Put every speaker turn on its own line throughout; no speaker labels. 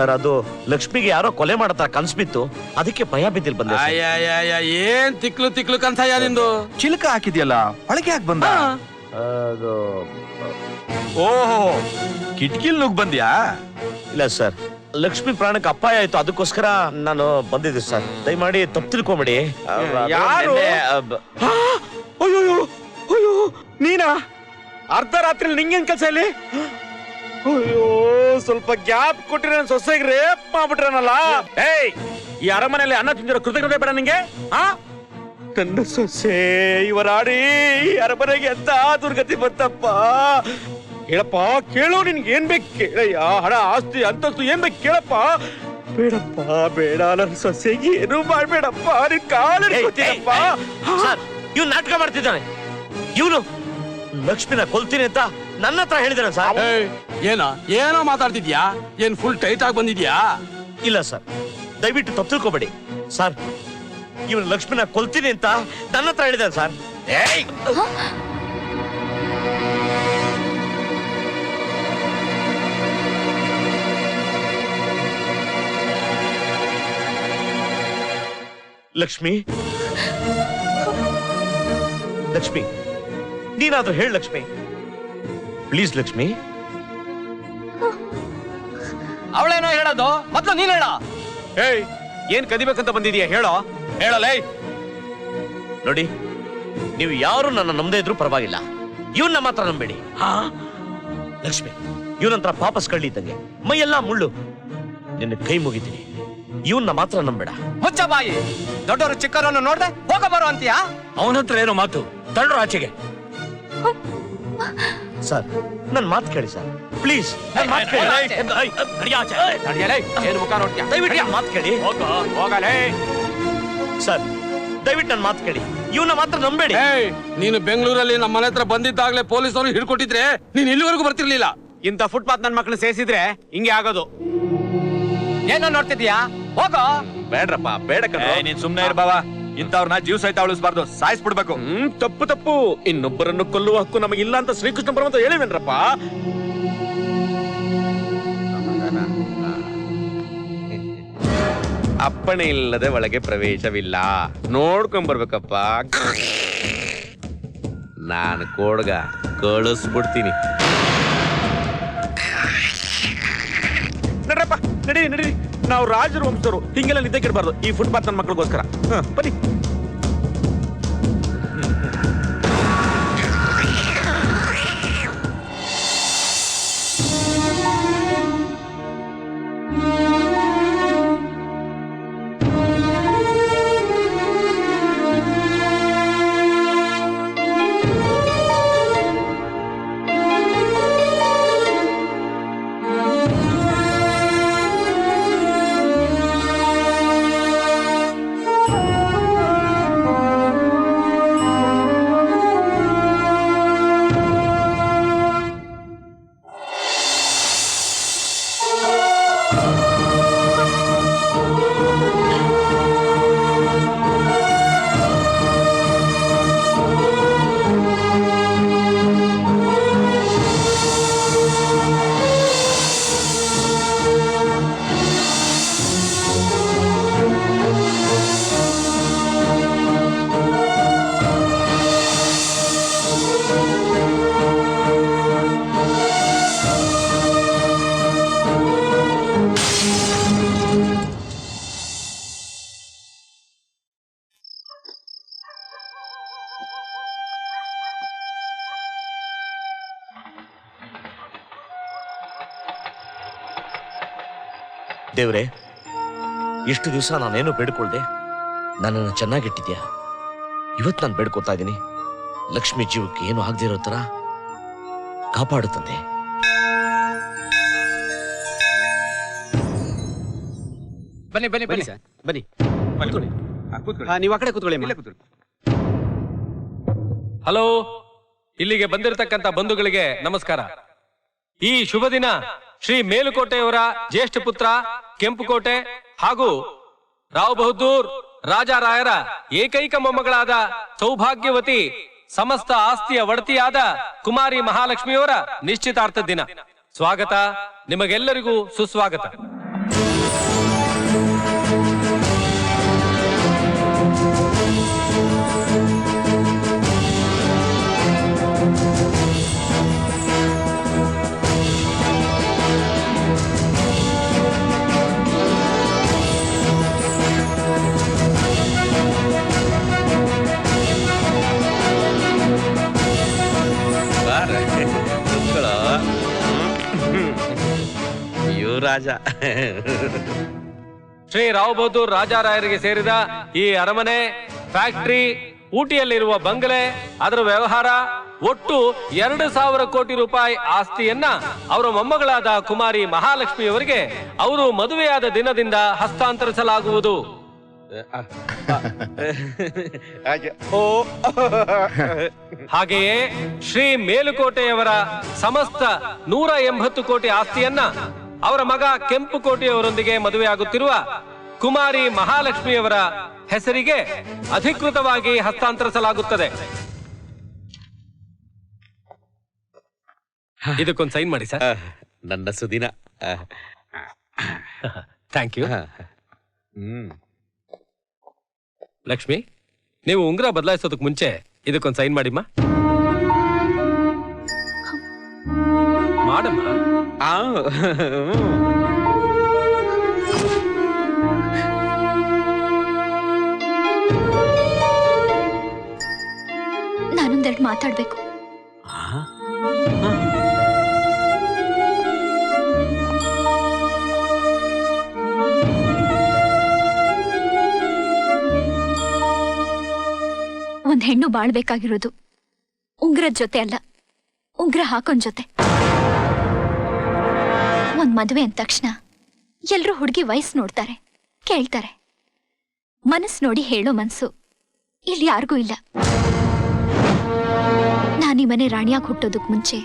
Sir ಅದು ಲಕ್ಷ್ಮಿಗೆ ಯಾರೋ ಕೊಲೆ ಮಾಡತ್ತ ಕನ್ಸ್ಬಿತ್ತು. ಅದಕ್ಕೆ ಭಯ ಬಿದ್ದಿಲ್ ಬಂದೆ
ಏನ್ ತಿಕ್ಲು ತಿಕ್ಲು ಕಂತ ನಿಂದು?
ಚಿಲಕ ಹಾಕಿದ್ಯಲ್ಲ ಒಳಗೆ ಯಾಕೆ ಬಂದ?
ಅದು
ಓಹೋ ಕಿಟಕಿಲ್ ನುಗ್ ಬಂದ್ಯಾ?
ಇಲ್ಲ ಸರ್ ಲಕ್ಷ್ಮಿ ಪ್ರಾಣಕ್ಕೆ ಅಪಾಯ ಆಯ್ತು ಅದಕ್ಕೋಸ್ಕರ ನಾನು ಬಂದಿದ್ದೆ ಸರ್. ದಯಮಾಡಿ ತಪ್ಪು ತಿಳ್ಕೊಂಬಿಡಿ.
ಯಾರು?
ಅಯ್ಯೋ ಅಯ್ಯೋ ನೀನಾ? ಅರ್ಧ ರಾತ್ರಿ ನಿಂಗೇನ್ ಕೆಲಸ ಇಲ್ಲಿ? ಅಯ್ಯೋ. ಸ್ವಲ್ಪ ಗ್ಯಾಪ್ ಕೊಟ್ಟಿರ ನನ್ನ ಸೊಸೆಗೆ ರೇಪ್ ಮಾಡ್ಬಿಟ್ರನಲ್ಲ? ಏಯ್ ಈ ಅರಮನೆಯಲ್ಲಿ ಅನ್ನ ತಿಂದಿರೋ ಕೃತಜ್ಞತೆ ಬೇಡ ನಿಂಗೆ ಆ? ನನ್ನ ಸೊಸೆ ಇವರಾಡಿ ಈ ಅರಮನೆಗೆ ಎಂತ ದುರ್ಗತಿ ಬಂತಪ್ಪ? ಕೇಳಪ್ಪ ಕೇಳು ನಿನ್ಗೆ ಏನ್ ಬೇಕು ಕೇಳಯ್ಯ? ಹಣ ಆಸ್ತಿ ಅಂತಸ್ತು ಏನ್ ಬೇಕು ಕೇಳಪ್ಪ? ಬೇಡಪ್ಪ ಬೇಡ ನನ್ನ ಸೊಸೆಗೆ ಏನು ಮಾಡ್ಬೇಡಪ್ಪ ನಿನ್ ಕಾಲ ಸರ್ ಇವ್ ನಾಟಕ ಮಾಡ್ತಿದ್ದಾನೆ. ಇವನು ಲಕ್ಷ್ಮಿನ ಕೊಲ್ತೀನಿ ಅಂತ ನನ್ನ ಹತ್ರ ಹೇಳಿದಾನೆ ಸರ್.
ಏಯ್, ಏನ, ಏನೋ ಮಾತಾಡ್ತಿದ್ಯಾ? ಏನ್ ಫುಲ್ ಟೈಟ್ ಆಗಿ ಬಂದಿದ್ಯಾ?
ಇಲ್ಲ, ಸರ್. ದಯವಿಟ್ಟು ತಪ್ಪು ತಿಳ್ಕೊಬೇಡಿ ಸರ್, ಇವನು ಲಕ್ಷ್ಮಣ ಕೊಲ್ತೀನಿ ಅಂತ ನನ್ನ ಹತ್ರ ಹೇಳಿದ ಸರ್. ಲಕ್ಷ್ಮಿ? ಲಕ್ಷ್ಮಿ, ನೀನಾದ್ರೂ ಹೇಳು ಲಕ್ಷ್ಮಿ. ಪ್ಲೀಸ್ ಲಕ್ಷ್ಮಿ.
ಹೇಳೋದು? ಮೊದ್ಲು ನೀನ್ ಹೇಳ.
ಏಯ್ ಏನ್ ಕದಿಬೇಕಂತ ಬಂದಿದೀಯ? ಹೇಳೋ. ಹೇಳಲೇ ನೋಡಿ ನೀವು ಯಾರು ನನ್ನ ನಂಬದೇ ಇದ್ರು ಪರವಾಗಿಲ್ಲ. ಇವನ್ನ ಮಾತ್ರ ನಂಬೇಡಿ. ಹಾ? ಲಕ್ಷ್ಮಿ ಇವನಂತ್ರ ಪಾಪಸ್ ಕಳ್ಳಿದ್ದಂಗೆ ಮೈ ಮೈಯೆಲ್ಲ ಮುಳ್ಳು. ನಿನ್ನ ಕೈ ಮುಗಿತೀನಿ. ಇವನ್ನ ಮಾತ್ರ ನಂಬೇಡ.
ಮುಚ್ಚ ಬಾಯಿ. ದೊಡ್ಡವರು ಚಿಕ್ಕವರನ್ನು ನೋಡ್ದೆ ಹೋಗ ಬರೋ ಅಂತೀಯಾ?
ಅವನ ಹತ್ರ ಏನೋ ಮಾತು. ತಳ್ಳು ಆಚೆಗೆ.
ಸರ್ ನನ್ ಮಾತು ಕೇಳಿ ಸರ್. ಪ್ಲೀಸ್ ನನ್ ಮಾತು ಕೇಳಿ
ನಡಿಯಲೇ ಏನ್ ಮುಖ ನೋಡ್ತೀಯ?
ದಯವಿಟ್ಟು ನನ್ ಮಾತು ಕೇಳಿ
ಹೋಗಲೇ.
ಸರ್ ದಯವಿಟ್ಟು ನನ್ ಮಾತು ಕೇಳಿ. ಇವನ್ನ ಮಾತ್ರ ನಂಬೇಡಿ.
ಏಯ್ ನೀನು ಬೆಂಗಳೂರಲ್ಲಿ ನಮ್ಮ ಮನೆ ಹತ್ರ ಪೊಲೀಸ್ ಪೊಲೀಸರು ಹಿಡ್ಕೊಟ್ಟಿದ್ರೆ ನೀನ್ ಇಲ್ಲಿವರೆಗೂ ಬರ್ತಿರ್ಲಿಲ್ಲ.
ಇಂಥ ಫುಟ್ಪಾತ್ ನನ್ ಮಕ್ಳು ಸೇರಿಸಿದ್ರೆ ಹಿಂಗೆ ಆಗೋದು.
ಏನೋ ನೋಡ್ತಿದ್ಯಾ ಹೋಗೋ.
ಬೇಡ್ರಪ್ಪ ಬೇಡ
ನೀನ್ ಸುಮ್ನೆ ಇರ್ ಬಾವ. ಇಂಥವ್ರನ್ನ ಜೀವ ಸಹಿತ ಸಾಯಿಸ್ ಸಾಯಿಸ್ಬಿಡ್ಬೇಕು.
ಹ್ಮ್ ತಪ್ಪು ತಪ್ಪು. ಇನ್ನೊಬ್ಬರನ್ನು ಕೊಲ್ಲುವ ಹಕ್ಕು ನಮಗಿಲ್ಲ ಅಂತ ಶ್ರೀಕೃಷ್ಣ ಪರಮಂತ ಹೇಳಿವೇನ್ರಪ್ಪ?
ಅಪ್ಪಣೆ ಇಲ್ಲದೆ ಒಳಗೆ ಪ್ರವೇಶವಿಲ್ಲ. ನೋಡ್ಕೊಂಡ್ ಬರ್ಬೇಕಪ್ಪ. ನಾನು ಕೋಡ್ಗ ಕಳಿಸ್ಬಿಡ್ತೀನಿ.
ನಡ್ರಪ್ಪ ನಡಿ ನಡಿ ನಾವು ರಾಜರ ವಂಶರು ಹಿಂಗೆಲ್ಲ ನಿದ್ದೆ ಕೆಡಬಾರ್ದು ಈ ಫುಟ್ಪಾತ್ ನನ್ನ ಮಕ್ಕಳಿಗೋಸ್ಕರ ಹಾ ಬನ್ನಿ. ದೇವ್ರೆ ಇಷ್ಟು ದಿವಸ ನಾನೇನು ಬೇಡ್ಕೊಳ್ದೆ? ನನ್ನನ್ನು ಚೆನ್ನಾಗಿಟ್ಟಿದ್ಯಾ? ಇವತ್ತು ನಾನು ಬೇಡ್ಕೊತಾ ಇದ್ದೀನಿ ಲಕ್ಷ್ಮಿ ಜೀವಕ್ಕೆ ಏನು ಆಗದಿರೋ ಇರೋ ಥರ ಕಾಪಾಡುತ್ತಂದೆ
ಬನ್ನಿ ಬನ್ನಿ
ಬನ್ನಿ.
ಬನ್ನಿ
ಸರ್. ಬನ್ನಿ.
ಕೂತ್ಕೊಳ್ಳಿ.
ಹಾ, ನೀವು ಆ ಕಡೆ ಕೂತ್ಕೊಳ್ಳಿ ಅಮ್ಮ.
ಇಲ್ಲೇ ಕೂತ್ಕೊಳ್ಳಿ.
ಹಲೋ ಇಲ್ಲಿಗೆ ಬಂದಿರತಕ್ಕಂತ ಬಂಧುಗಳಿಗೆ ನಮಸ್ಕಾರ. ಈ ಶುಭ ದಿನ ಶ್ರೀ ಮೇಲುಕೋಟೆಯವರ ಜ್ಯೇಷ್ಠ ಪುತ್ರ ಕೆಂಪುಕೋಟೆ ಹಾಗೂ ರಾವ್ ಬಹದ್ದೂರ್ ರಾಜಾರಾಯರ ಏಕೈಕ ಮೊಮ್ಮಗಳಾದ ಸೌಭಾಗ್ಯವತಿ, ಸಮಸ್ತ ಆಸ್ತಿಯ ಒಡತಿಯಾದ ಕುಮಾರಿ ಮಹಾಲಕ್ಷ್ಮಿಯವರ ನಿಶ್ಚಿತಾರ್ಥ ದಿನ. ಸ್ವಾಗತ. ನಿಮಗೆಲ್ಲರಿಗೂ ಸುಸ್ವಾಗತ.
ರಾಜ.
ಶ್ರೀ ರಾವ್ ಬಹದ್ದೂರ್ ರಾಜಾರಾಯರಿಗೆ ಸೇರಿದ ಈ ಅರಮನೆ ಫ್ಯಾಕ್ಟರಿ ಊಟಿಯಲ್ಲಿರುವ ಬಂಗಲೆ ಅದರ ವ್ಯವಹಾರ ಒಟ್ಟು ಎರಡು ಸಾವಿರ ಕೋಟಿ ರೂಪಾಯಿ ಆಸ್ತಿಯನ್ನ ಅವರ ಮೊಮ್ಮಗಳಾದ ಕುಮಾರಿ ಮಹಾಲಕ್ಷ್ಮಿಯವರಿಗೆ ಅವರು ಮದುವೆಯಾದ ದಿನದಿಂದ ಹಸ್ತಾಂತರಿಸಲಾಗುವುದು.
ಓ.
ಹಾಗೆಯೇ ಶ್ರೀ ಮೇಲುಕೋಟೆಯವರ ಸಮಸ್ತ ನೂರ ಎಂಬತ್ತು ಕೋಟಿ ಆಸ್ತಿಯನ್ನ ಅವರ ಮಗ ಕೆಂಪು ಕೋಟೆಯವರೊಂದಿಗೆ ಮದುವೆಯಾಗುತ್ತಿರುವ ಕುಮಾರಿ ಮಹಾಲಕ್ಷ್ಮಿಯವರ ಹೆಸರಿಗೆ ಅಧಿಕೃತವಾಗಿ ಹಸ್ತಾಂತರಿಸಲಾಗುತ್ತದೆ. ಇದಕ್ಕೊಂದು ಸೈನ್ ಮಾಡಿ ಸರ್.
ನನ್ನ ಸುದಿನ.
Thank
you. ಹ್ಮ್.
ಲಕ್ಷ್ಮಿ ನೀವು ಉಂಗುರ ಬದಲಾಯಿಸೋದಕ್ಕೆ ಮುಂಚೆ ಇದಕ್ಕೊಂದು ಸೈನ್ ಮಾಡಿಮ್ಮ. ಮಾಡಮ್ಮ.
ನಾನೊಂದೆರಡು ಮಾತಾಡ್ಬೇಕು. ಒಂದ್ ಹೆಣ್ಣು ಬಾಳ್ಬೇಕಾಗಿರೋದು. ಉಂಗ್ರದ ಜೊತೆ ಅಲ್ಲ. ಉಂಗ್ರ ಹಾಕೊಂಡ್ ಜೊತೆ. ಒಂದ್ ಮದುವೆ ಅಂದ ತಕ್ಷಣ ಎಲ್ರೂ ಹುಡುಗಿ ವಯಸ್ಸು ನೋಡ್ತಾರೆ, ಕೇಳ್ತಾರೆ. ಮನಸ್ಸು ನೋಡಿ ಹೇಳೋ ಮನ್ಸು ಇಲ್ಲಿ ಯಾರಿಗೂ ಇಲ್ಲ. ನಾನು ಮನೆ ರಾಣಿಯಾಗಿ ಹುಟ್ಟೋದಕ್ ಮುಂಚೆ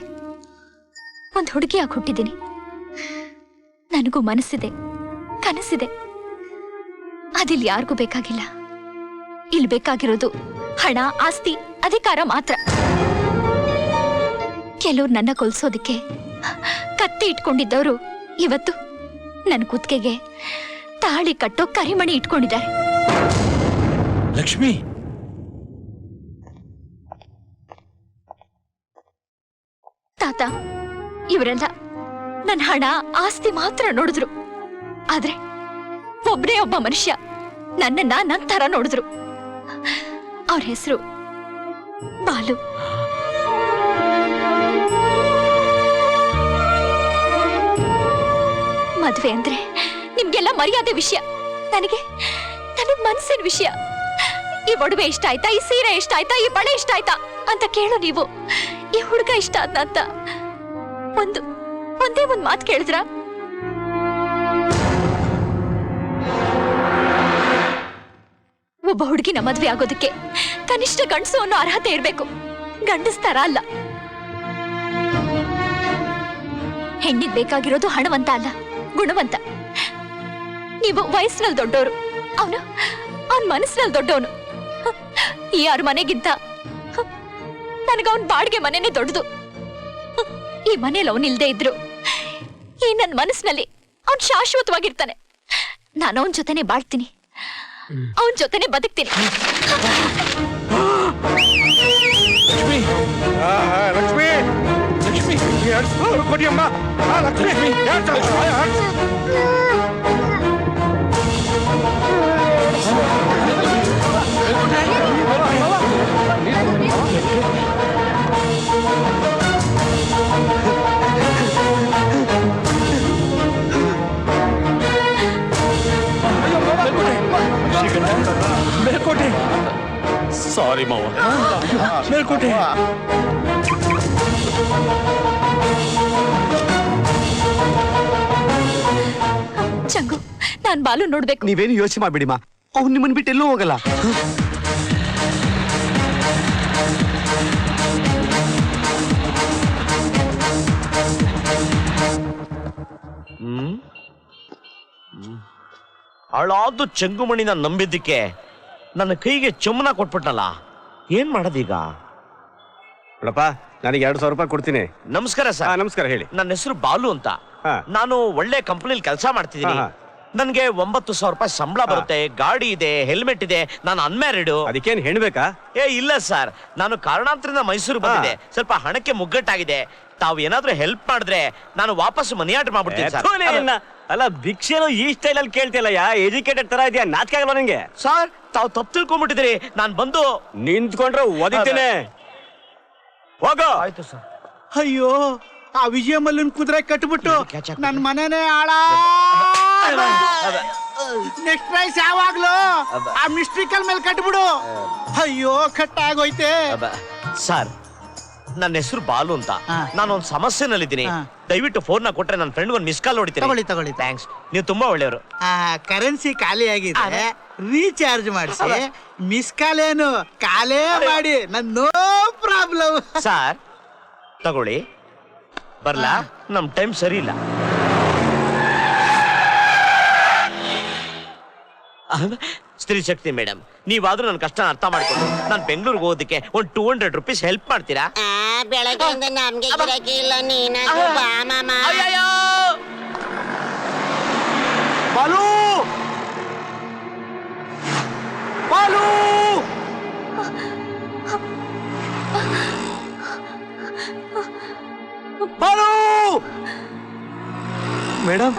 ಒಂದ್ ಹುಡುಗಿಯಾಗಿ ಹುಟ್ಟಿದ್ದೀನಿ. ನನಗೂ ಮನಸ್ಸಿದೆ, ಕನಸಿದೆ. ಅದಿಲ್ ಯಾರಿಗೂ ಬೇಕಾಗಿಲ್ಲ. ಇಲ್ಲಿ ಬೇಕಾಗಿರೋದು ಹಣ, ಆಸ್ತಿ, ಅಧಿಕಾರ ಮಾತ್ರ. ಕೆಲವ್ರು ನನ್ನ ಕೊಲ್ಸೋದಿಕ್ಕೆ ಕತ್ತಿ ಇಟ್ಕೊಂಡಿದ್ದವರು ಇವತ್ತು ನನ್ನ ಕುತ್ತಿಗೆಗೆ ತಾಳಿ ಕಟ್ಟೋ ಕರಿಮಣಿ ಇಟ್ಕೊಂಡಿದ್ದಾರೆ.
ಲಕ್ಷ್ಮಿ!
ತಾತ ಇವರೆಲ್ಲ ನನ್ನ ಹಣ ಆಸ್ತಿ ಮಾತ್ರ ನೋಡಿದ್ರು. ಆದ್ರೆ ಒಬ್ಬನೇ ಒಬ್ಬ ಮನುಷ್ಯ ನನ್ನನ್ನ ನನ್ನ ತರ ನೋಡಿದ್ರು. ಅವ್ರ ಹೆಸರು ಬಾಲು. ಮದ್ವೆ ಅಂದ್ರೆ ನಿಮ್ಗೆಲ್ಲ ಮರ್ಯಾದೆ ವಿಷಯ. ನನಗೆ, ನನಗ್ ಮನಸ್ಸಿನ ವಿಷಯ. ಈ ಒಡವೆ ಇಷ್ಟ ಆಯ್ತಾ ಈ ಸೀರೆ ಇಷ್ಟ ಆಯ್ತಾ ಈ ಬಳೆ ಇಷ್ಟ ಆಯ್ತಾ ಅಂತ ಕೇಳು ನೀವು. ಈ ಹುಡುಗ ಇಷ್ಟ ಆದ್ನ ಅಂತ. ಒಂದು, ಒಂದೇ ಒಂದ್ ಮಾತು ಕೇಳಿದ್ರ? ಒಬ್ಬ ಹುಡುಗಿನ ಮದ್ವೆ ಆಗೋದಕ್ಕೆ ಕನಿಷ್ಠ ಗಂಡಸು ಅನ್ನೋ ಅರ್ಹತೆ ಇರ್ಬೇಕು. ಗಂಡಸ್ತಾರ ಅಲ್ಲ. ಹೆಣ್ಣಿಗ್ ಬೇಕಾಗಿರೋದು ಹಣವಂತ ಅಲ್ಲ. ಗುಣವಂತ. ನೀವು ವಯಸ್ಸಿನಲ್ಲಿ ದೊಡ್ಡವರು ಅವನು, ಅವನ್ ಮನಸ್ಸಿನಲ್ಲಿ ದೊಡ್ಡವನು. ಯಾರು ಮನೆಗಿಂತ, ನನಗ ಬಾಡಿಗೆ ಮನೆನೇ ದೊಡ್ಡದು. ಈ ಮನೇಲಿ ಅವನ್ ಇಲ್ದೇ ಇದ್ರು. ಈ ನನ್ನ ಮನಸ್ಸಿನಲ್ಲಿ ಅವನ್ ಶಾಶ್ವತವಾಗಿರ್ತಾನೆ. ನಾನು ಅವನ್ ಜೊತೆನೆ ಬಾಳ್ತೀನಿ. ಅವನ್ ಜೊತೆನೆ ಬದುಕ್ತೀನಿ.
ಆ, ಆ, ಲಕ್ಷ್ಮಿ ಲಕ್ಷ್ಮಿ ಎರಡ್ ಸಾವಿರ ಕೊಡಿ ಅಮ್ಮ ಆ,
ಚಂಗು ನಾನ್ ಬಾಲು ನೋಡ್ಬೇಕು.
ನೀವೇನು ಯೋಚನೆ ಮಾಡ್ಬೇಡಿ ಮಾ. ಅವ್ನು ನಿಮ್ಮನ್ ಬಿಟ್ಟು ಎಲ್ಲೂ ಹೋಗಲ್ಲ.
ಹಾಳಾದ ಚೆಂಗುಮಣಿನ ನಂಬಿದ್ದಕ್ಕೆ ನನ್ನ ಕೈಗೆ ಚುಮ್ಮನ ಕೊಟ್ಬಿಟ್ನಲ್ಲ. ಏನ್ ಮಾಡೋದೀಗ?
ನನಗೆ ಎರಡು ಸಾವಿರ ರೂಪಾಯಿ ಕೊಡ್ತೀನಿ.
ನಮಸ್ಕಾರ
ಹಾ
ಸರ್
ನಮಸ್ಕಾರ ಹೇಳಿ.
ನನ್ನ ಹೆಸರು ಬಾಲು ಅಂತ.
ಹಾ.
ನಾನು ಒಳ್ಳೆ ಕಂಪನಿಲಿ ಕೆಲಸ ಮಾಡ್ತಿದ್ದೀನಿ.
ಹಾ.
ನನ್ಗೆ ಒಂಬತ್ತು ಸಾವಿರ ರೂಪಾಯಿ ಸಂಬಳ ಬರುತ್ತೆ ಗಾಡಿ ಇದೆ ಹೆಲ್ಮೆಟ್ ಇದೆ ನಾನು ಅನ್ಮ್ಯಾರಿಡ್
ಅದಕ್ಕೇನು ಹೆಣ್ಬೇಕಾ
ಏ ಇಲ್ಲ ಸರ್. ನಾನು ಕಾರಣಾಂತರದಿಂದ ಮೈಸೂರು ಬಂದಿದೆ ಸ್ವಲ್ಪ ಹಣಕ್ಕೆ ಮುಗ್ಗಟ್ಟಾಗಿದೆ. ತಾವು ಏನಾದ್ರೂ ಹೆಲ್ಪ್ ಮಾಡಿದ್ರೆ ನಾನು ವಾಪಸ್ ಮನಿ ಆರ್ಡರ್ ಮಾಡ್ಬಿಡ್ತೀನಿ ಸರ್.
ಅಲ್ಲ ಭಿಕ್ಷೆನು ಈ ಸ್ಟೈಲ್ ಅಲ್ಲಿ ಕೇಳ್ತಿಲ್ಲ ಯಾ ಎಜುಕೇಟೆಡ್ ತರ ಇದೆಯಾ? ನಾಚಿಕೆ ಆಗಲ್ಲ ನಿಂಗೆ?
ಸರ್ ತಾವು ತಪ್ಪು ತಿಳ್ಕೊಂಡ್ಬಿಟ್ಟಿದ್ದೀರಿ. ನಾನು ಬಂದು
ನಿಂತ್ಕೊಂಡ್ರೆ ಒದಿತೇನೆ ಹೋಗೋ.
ಆಯ್ತು ಸರ್.
ಅಯ್ಯೋ ಆ ವಿಜಯ ಮಲ್ಲನ್ ಕುದುರೆ ಕಟ್ಬಿಟ್ಟು
ನನ್ನ.
ನನ್ ಮನೆನೇ ಆಳ. ನೆಕ್ಸ್ಟ್ ಪ್ರೈಸ್ ಯಾವಾಗ್ಲೂ? ಆ ಮಿಸ್ಟ್ರಿಕಲ್ ಮೇಲೆ ಕಟ್ಬಿಡು. ಅಯ್ಯೋ ಕಟ್ ಆಗೋಯ್ತೆ
ಅಬ್ಬ, ಸರ್ ನನ್ನ ಹೆಸರು ಬಾಲು ಅಂತ.
ಹಾ.
ನಾನು ಒಂದು ಸಮಸ್ಯೆನಲ್ಲಿದ್ದೀನಿ.
ಹಾ.
ದಯವಿಟ್ಟು ಫೋನ್ನ ಕೊಟ್ರೆ ನನ್ನ ಫ್ರೆಂಡ್ ಒಂದು ಮಿಸ್ ಕಾಲ್
ತಗೊಳ್ಳಿ,
ಹೊಡಿತೀನಿ
ತಗೊಳ್ಳಿ.
ಥ್ಯಾಂಕ್ಸ್ ನೀವು ತುಂಬಾ ಒಳ್ಳೆಯವರು.
ಆ ಕರೆನ್ಸಿ ಖಾಲಿ ಆಗಿದೆ. ರೀಚಾರ್ಜ್ ಮಾಡಿಸಿ. ಮಿಸ್ ಕಾಲ್ ಏನು? ಕಾಲೇ ಮಾಡಿ. ನನ್ ನೋ ಪ್ರಾಬ್ಲಮ್
ಸರ್ ತಗೊಳ್ಳಿ. ಬರ್ಲಾ? ನಮ್ ಟೈಮ್ ಸರಿ ಇಲ್ಲ. ಸ್ತ್ರೀ ಶಕ್ತಿ ಮೇಡಮ್ ನೀವಾದ್ರೂ ನನ್ನ ಕಷ್ಟ ಅರ್ಥ ಮಾಡ್ಕೊಂಡು ನಾನು ಬೆಂಗಳೂರಿಗೆ ಹೋಗೋದಕ್ಕೆ ಒಂದು ಟೂ ಹಂಡ್ರೆಡ್ ರುಪೀಸ್ ಹೆಲ್ಪ್ ಮಾಡ್ತೀರಾ
ಆ, ಬೆಳಗ್ಗೆಯಿಂದ ನಮ್ಗೆ ಗಿರಾಕಿ ಇಲ್ಲ ನೀನಾದ್ರೂ ಬಾ ಮಾಮ
ಬಾಲು ಬಾಲು ಬಾಲು ಮೇಡಮ್